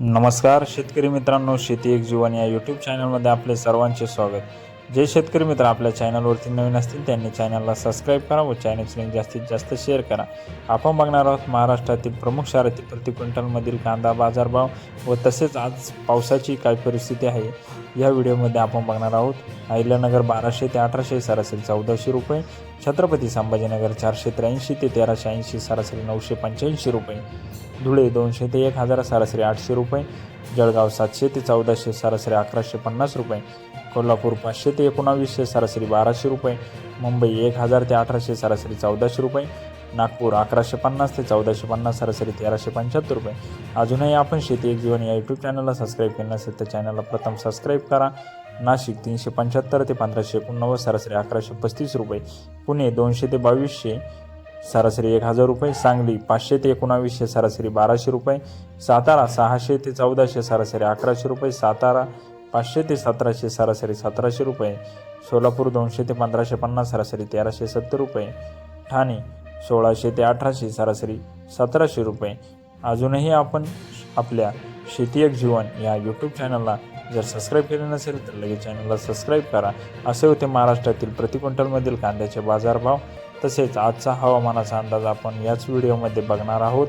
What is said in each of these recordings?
नमस्कार शेतकरी मित्रांनो शेती एक जीवन या यूट्यूब चॅनलमध्ये आपले सर्वांचे स्वागत. जे शेतकरी मित्र आपल्या चॅनलवरती नवीन असतील त्यांनी चॅनलला सबस्क्राईब करा व चॅनलची लिंक जास्तीत जास्त शेअर करा. आपण बघणार आहोत महाराष्ट्रातील प्रमुख शहरातील प्रति क्विंटलमधील कांदा बाजारभाव व तसेच आज पावसाची काय परिस्थिती आहे या व्हिडिओमध्ये आपण बघणार आहोत अहिल्यानगर बाराशे ते अठराशे सरासरी चौदाशे रुपये छत्रपती संभाजीनगर चारशे त्र्याऐंशी ते तेराशे ऐंशी सरासरी नऊशे पंच्याऐंशी रुपये धुळे दोनशे ते एक हजार सरासरी आठशे रुपये जळगाव सातशे ते चौदाशे सरासरी अकराशे पन्नास रुपये कोल्हापूर पाचशे ते एकोणावीसशे सरासरी बाराशे रुपये मुंबई एक हजार ते अठराशे सरासरी चौदाशे रुपये नागपूर अकराशे पन्नास ते चौदाशे पन्नास सरासरी तेराशे पंच्याहत्तर रुपये. अजूनही आपण शेती एक जीवन या यूट्यूब चॅनलला सबस्क्राईब केलं नसेल तर चॅनलला प्रथम सबस्क्राईब करा. नाशिक तीनशे पंच्याहत्तर ते पंधराशे एकोणनव्वद सरासरी अकराशे पस्तीस रुपये. पुणे दोनशे ते बावीसशे सरासरी एक हजार रुपये. सांगली पाचशे ते एकोणावीसशे सरासरी बाराशे रुपये. सातारा सहाशे ते चौदाशे सरासरी अकराशे रुपये. सातारा पाचशे ते सतराशे सरासरी सतराशे रुपये. सोलापूर दोनशे ते पंधराशे पन्नास सरासरी तेराशे सत्तर रुपये. ठाणे सोळाशे ते अठराशे सरासरी सतराशे रुपये. अजूनही आपण आपल्या शेतीयक जीवन या यूट्यूब चॅनलला जर सबस्क्राईब केले नसेल तर लगेच चॅनलला सबस्क्राईब करा. असे होते महाराष्ट्रातील प्रति क्विंटलमधील कांद्याचे बाजारभाव. तसेच आजचा हवामानाचा अंदाज आपण याच व्हिडिओमध्ये बघणार आहोत.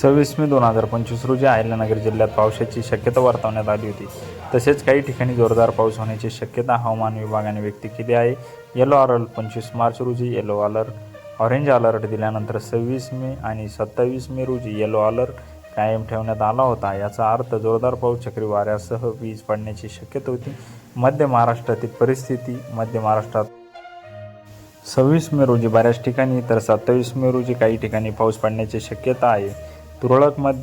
सव्वीस मे दोन हजार पंचवीस रोजी अहिल्यानगर जिल्ह्यात पावसाची शक्यता वर्तवण्यात आली होती. तसेच काही ठिकाणी जोरदार पाऊस होण्याची शक्यता हवामान विभागाने व्यक्त केली आहे? येलो अलर्ट पंचवीस मार्च रोजी येलो अलर्ट ऑरेंज अलर्ट दिल्यानंतर सव्वीस मे आणि सत्तावीस मे रोजी येलो अलर्ट कायम ठेवण्यात आला होता. याचा अर्थ जोरदार पाऊस चक्रीवाऱ्यासह वीज पडण्याची शक्यता होती. मध्य महाराष्ट्रातील परिस्थिती मध्य महाराष्ट्रात सव्वीस मे रोजी बऱ्याच ठिकाणी तर सत्तावीस मे रोजी काही ठिकाणी पाऊस पडण्याची शक्यता आहे. तुरळक मध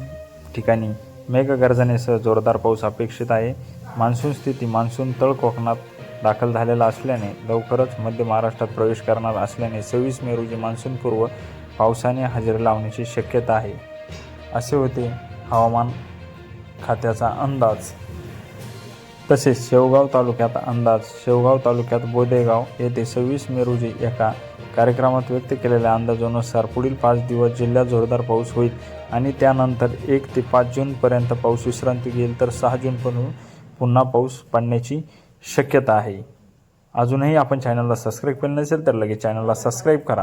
ठिकाणी मेघगर्जनेसह जोरदार पाऊस अपेक्षित आहे. मान्सून स्थिती मान्सून तळ कोकणात दाखल झालेला असल्याने लवकरच मध्य महाराष्ट्रात प्रवेश करणार असल्याने सव्वीस मे रोजी मान्सूनपूर्व पावसाने हजेरी लावण्याची शक्यता आहे. असे होते हवामान खात्याचा अंदाज. तसेच शेवगाव तालुक्यात अंदाज. शेवगाव तालुक्यात बोदेगाव येथे सव्वीस मे रोजी एका कार्यक्रमात व्यक्त केलेल्या अंदाजानुसार पुढील पाच दिवस जिल्ह्यात जोरदार पाऊस होईल आणि त्यानंतर एक ते पाच जूनपर्यंत पाऊस विश्रांती घेईल तर सहा जूनपर्यंत पुन्हा पाऊस पडण्याची शक्यता आहे. अजूनही आपण चॅनलला सबस्क्राईब केलं नसेल तर लगेच चॅनलला सबस्क्राईब करा.